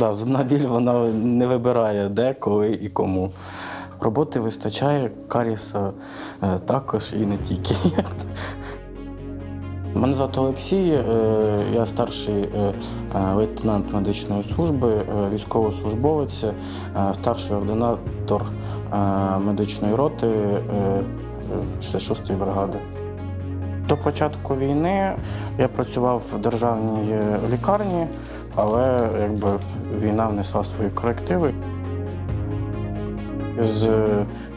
Да, зубна біль вона не вибирає де, коли і кому. Роботи вистачає, каріса е, також і не тільки. Мене звати Олексій, е, я старший е, лейтенант медичної служби, військовослужбовець, старший ординатор медичної роти е, е, 66-ї бригади. До початку війни я працював в державній е, лікарні, але якби війна внесла свої корективи. З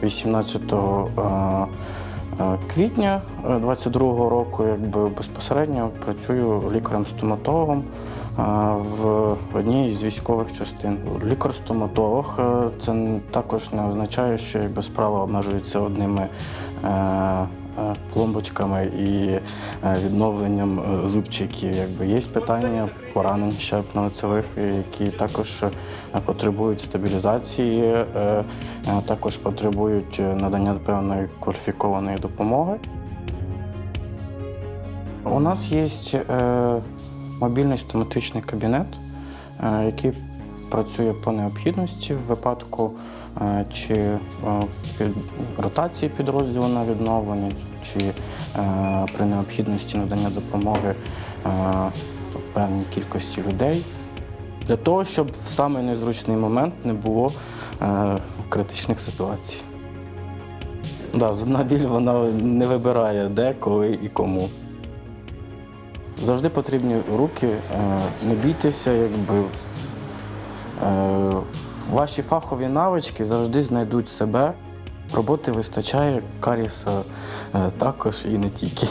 18 е, е, квітня 22-го року якби безпосередньо працюю лікарем-стоматологом в одній з військових частин. Лікар-стоматолог це також не означає, що якби справа обмежується одними пломбочками і е, відновленням е, зубчиків. Якби є питання поранень щепно-лицевих, які також е, потребують стабілізації, е, е, також потребують е, надання певної кваліфікованої допомоги. У нас є е, мобільний стоматичний кабінет, е, який працює по необхідності в випадку е, чи е, ротації підрозділу на відновлення, чи е, при необхідності надання допомоги певній кількості людей. Для того, щоб в самий незручний момент не було е, критичних ситуацій. Да, зубна біль вона не вибирає де, коли і кому. Завжди потрібні руки, е, не бійтеся, якби ваші фахові навички завжди знайдуть себе. Роботи вистачає, каріса е, також і не тільки.